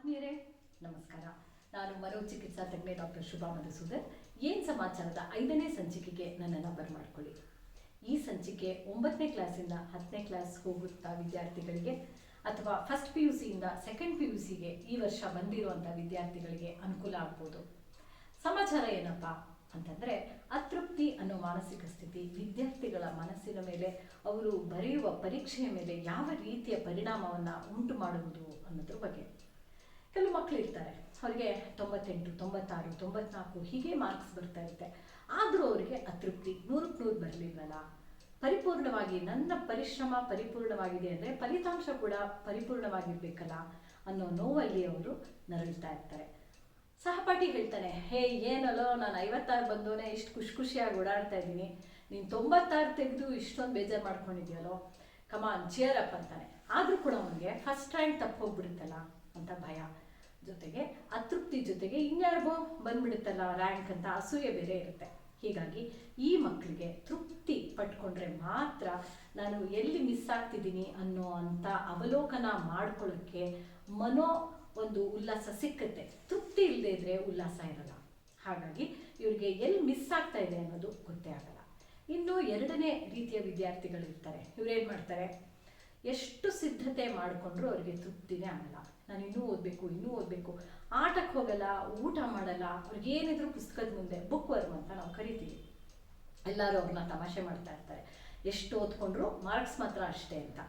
ಆತ್ಮೀಯರೇ, ನಮಸ್ಕಾರ. ನಾನು ಮನೋಚಿಕಿತ್ಸಾ ತಜ್ಞೆ ಡಾಕ್ಟರ್ ಶುಭಾ ಮಧುಸೂದನ್. ಏನು ಸಮಾಚಾರದ ಐದನೇ ಸಂಚಿಕೆಗೆ ನನ್ನನ್ನು ಬರಮಾಡ್ಕೊಳ್ಳಿ. ಈ ಸಂಚಿಕೆ ಒಂಬತ್ತನೇ ಕ್ಲಾಸಿಂದ ಹತ್ತನೇ ಕ್ಲಾಸ್ ಹೋಗುತ್ತಾ ವಿದ್ಯಾರ್ಥಿಗಳಿಗೆ ಅಥವಾ ಫಸ್ಟ್ ಪಿ ಯು ಸಿಯಿಂದ ಸೆಕೆಂಡ್ ಪಿ ಯು ಸಿಗೆ ಈ ವರ್ಷ ಬಂದಿರುವಂಥ ವಿದ್ಯಾರ್ಥಿಗಳಿಗೆ ಅನುಕೂಲ ಆಗ್ಬೋದು. ಸಮಾಚಾರ ಏನಪ್ಪ ಅಂತಂದರೆ, ಅತೃಪ್ತಿ ಅನ್ನೋ ಮಾನಸಿಕ ಸ್ಥಿತಿ ವಿದ್ಯಾರ್ಥಿಗಳ ಮನಸ್ಸಿನ ಮೇಲೆ, ಅವರು ಬರೆಯುವ ಪರೀಕ್ಷೆಯ ಮೇಲೆ ಯಾವ ರೀತಿಯ ಪರಿಣಾಮವನ್ನು ಉಂಟು ಮಾಡುವುದು ಅನ್ನೋದ್ರ ಬಗ್ಗೆ. ಕೆಲವು ಮಕ್ಕಳು ಇರ್ತಾರೆ. ಅವರಿಗೆ ತೊಂಬತ್ತೆಂಟು, ತೊಂಬತ್ತಾರು, ತೊಂಬತ್ನಾಲ್ಕು ಹೀಗೆ ಮಾರ್ಕ್ಸ್ ಬರ್ತಾ ಇರುತ್ತೆ. ಆದರೂ ಅವರಿಗೆ ಅತೃಪ್ತಿ. ನೂರಕ್ಕೆ ನೂರು ಬರಲಿಲ್ವಲ್ಲ? ಪರಿಪೂರ್ಣವಾಗಿ, ನನ್ನ ಪರಿಶ್ರಮ ಪರಿಪೂರ್ಣವಾಗಿದೆ ಅಂದರೆ ಫಲಿತಾಂಶ ಕೂಡ ಪರಿಪೂರ್ಣವಾಗಿರ್ಬೇಕಲ್ಲ ಅನ್ನೋ ನೋವಲ್ಲಿ ಅವರು ನರಳ್ತಾ ಇರ್ತಾರೆ. ಸಹಪಾಠಿ ಹೇಳ್ತಾನೆ, ಹೇ, ಏನಲ್ಲೋ, ನಾನು ಐವತ್ತಾರು ಬಂದೋನೆ ಇಷ್ಟು ಖುಷಿ ಖುಷಿಯಾಗಿ ಓಡಾಡ್ತಾ ಇದ್ದೀನಿ. ನೀನು ತೊಂಬತ್ತಾರು ತೆಗೆದು ಇಷ್ಟೊಂದು ಬೇಜಾರು ಮಾಡ್ಕೊಂಡಿದ್ಯಲ್ಲೋ? ಕಮಾನ್ ಚಿಯರ್ ಅಪ್ ಅಂತಾನೆ. ಆದರೂ ಕೂಡ ಅವನಿಗೆ ಫಸ್ಟ್ ರ್ಯಾಂಕ್ ತಪ್ಪು ಹೋಗ್ಬಿಡುತ್ತಲ್ಲ? ಅಂತ ಭಯ ಜೊತೆಗೆ ಅತೃಪ್ತಿ ಜೊತೆಗೆ ಇನ್ಯಾರಿಗೋ ಬಂದ್ಬಿಡುತ್ತಲ್ಲ ರ್ಯಾಂಕ್ ಅಂತ ಅಸೂಯೆ ಬೇರೆ ಇರುತ್ತೆ. ಹೀಗಾಗಿ ಈ ಮಕ್ಕಳಿಗೆ ತೃಪ್ತಿ ಪಟ್ಕೊಂಡ್ರೆ ಮಾತ್ರ ನಾನು ಎಲ್ಲಿ ಮಿಸ್ ಆಗ್ತಿದ್ದೀನಿ ಅನ್ನೋ ಅಂತ ಅವಲೋಕನ ಮಾಡ್ಕೊಳ್ಳೋಕ್ಕೆ ಮನೋ ಒಂದು ಉಲ್ಲಾಸ ಸಿಕ್ಕುತ್ತೆ. ತೃಪ್ತಿ ಇಲ್ಲದೆ ಇದ್ರೆ ಉಲ್ಲಾಸ ಇರಲ್ಲ. ಹಾಗಾಗಿ ಇವರಿಗೆ ಎಲ್ಲಿ ಮಿಸ್ ಆಗ್ತಾ ಇದೆ ಅನ್ನೋದು ಗೊತ್ತೇ ಆಗಲ್ಲ. ಇನ್ನು ಎರಡನೇ ರೀತಿಯ ವಿದ್ಯಾರ್ಥಿಗಳು ಇರ್ತಾರೆ. ಇವ್ರೇನು ಮಾಡ್ತಾರೆ? ಎಷ್ಟು ಸಿದ್ಧತೆ ಮಾಡಿಕೊಂಡ್ರು ಅವರಿಗೆ ತೃಪ್ತಿನೇ ಆಗಲ್ಲ. ನಾನು ಇನ್ನೂ ಓದಬೇಕು ಇನ್ನೂ ಓದಬೇಕು. ಆಟಕ್ಕೆ ಹೋಗಲ್ಲ, ಊಟ ಮಾಡಲ್ಲ, ಅವ್ರಿಗೆ ಏನಿದ್ರು ಪುಸ್ತಕದ ಮುಂದೆ ಬುಕ್ ವರ್ಮ್ ಅಂತ ನಾವು ಕರಿತೀವಿ. ಎಲ್ಲರೂ ಅವ್ರನ್ನ ತಮಾಷೆ ಮಾಡ್ತಾ ಇರ್ತಾರೆ. ಎಷ್ಟು ಓದ್ಕೊಂಡ್ರು? ಮಾರ್ಕ್ಸ್ ಮಾತ್ರ ಅಷ್ಟೇ ಅಂತ.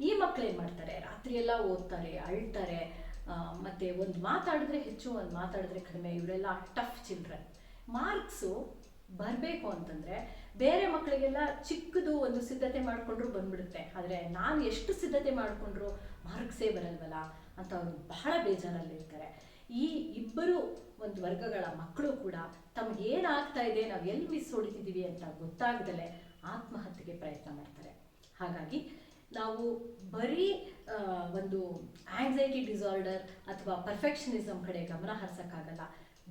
ಈ ಮಕ್ಳು ಏನು ಮಾಡ್ತಾರೆ? ರಾತ್ರಿಯೆಲ್ಲ ಓದ್ತಾರೆ, ಅಳ್ತಾರೆ ಮತ್ತೆ ಒಂದು ಮಾತಾಡಿದ್ರೆ ಹೆಚ್ಚು, ಒಂದು ಮಾತಾಡಿದ್ರೆ ಕಡಿಮೆ. ಇವರೆಲ್ಲ ಟಫ್ ಚಿಲ್ಡ್ರನ್ ಮಾರ್ಕ್ಸು ಬರಬೇಕು ಅಂತಂದರೆ ಬೇರೆ ಮಕ್ಕಳಿಗೆಲ್ಲ ಚಿಕ್ಕದು ಒಂದು ಸಿದ್ಧತೆ ಮಾಡಿಕೊಂಡ್ರು ಬಂದ್ಬಿಡುತ್ತೆ. ಆದರೆ ನಾನು ಎಷ್ಟು ಸಿದ್ಧತೆ ಮಾಡಿಕೊಂಡ್ರು ಮಾರ್ಕ್ಸೇ ಬರಲ್ವಲ್ಲ ಅಂತ ಅವರು ಬಹಳ ಬೇಜಾರಲ್ಲಿರ್ತಾರೆ. ಈ ಇಬ್ಬರು ಒಂದು ವರ್ಗಗಳ ಮಕ್ಕಳು ಕೂಡ ತಮಗೇನಾಗ್ತಾ ಇದೆ, ನಾವು ಎಲ್ಲಿ ಮಿಸ್ ಹೊಡಿತಿದ್ದೀವಿ ಅಂತ ಗೊತ್ತಾಗ್ದಲೇ ಆತ್ಮಹತ್ಯೆಗೆ ಪ್ರಯತ್ನ ಮಾಡ್ತಾರೆ. ಹಾಗಾಗಿ ನಾವು ಬರೀ ಒಂದು ಆಂಗ್ಸೈಟಿ ಡಿಸಾರ್ಡರ್ ಅಥವಾ ಪರ್ಫೆಕ್ಷನಿಸಮ್ ಕಡೆ ಗಮನ ಹರಿಸೋಕ್ಕಾಗಲ್ಲ.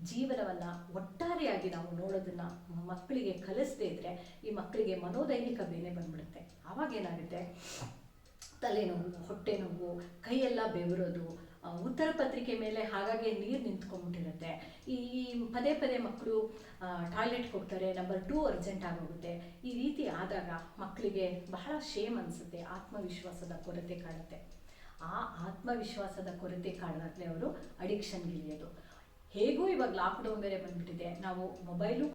ಜೀವನವನ್ನು ಒಟ್ಟಾರೆಯಾಗಿ ನಾವು ನೋಡೋದನ್ನು ಮಕ್ಕಳಿಗೆ ಕಲಿಸದೇ ಇದ್ದರೆ ಈ ಮಕ್ಕಳಿಗೆ ಮನೋದೈನಿಕ ಬೇನೆ ಬಂದ್ಬಿಡುತ್ತೆ. ಆವಾಗ ಏನಾಗುತ್ತೆ? ತಲೆನೋವು ಹೊಟ್ಟೆ ನೋವು ಕೈಯೆಲ್ಲ ಬೆವರೋದು ಉತ್ತರ ಪತ್ರಿಕೆ ಮೇಲೆ ಹಾಗಾಗಿ ನೀರು ನಿಂತ್ಕೊಂಡ್ಬಿಟ್ಟಿರುತ್ತೆ. ಈ ಪದೇ ಪದೇ ಮಕ್ಕಳು ಟಾಯ್ಲೆಟ್ಗೆ ಹೋಗ್ತಾರೆ ನಂಬರ್ ಟೂ ಅರ್ಜೆಂಟ್ ಆಗೋಗುತ್ತೆ. ಈ ರೀತಿ ಆದಾಗ ಮಕ್ಕಳಿಗೆ ಬಹಳ ಶೇಮ್ ಅನಿಸುತ್ತೆ, ಆತ್ಮವಿಶ್ವಾಸದ ಕೊರತೆ ಕಾಡುತ್ತೆ ಆ ಆತ್ಮವಿಶ್ವಾಸದ ಕೊರತೆ ಕಾಡಾಗಲೇ ಅವರು ಅಡಿಕ್ಷನ್ಗೆ ಇಳಿಯೋದು ಹೇಗೂ ಇವಾಗ ಲಾಕ್ಡೌನ್ ಬೇರೆ ಬಂದ್ಬಿಟ್ಟಿದೆ. ನಾವು ಮೊಬೈಲು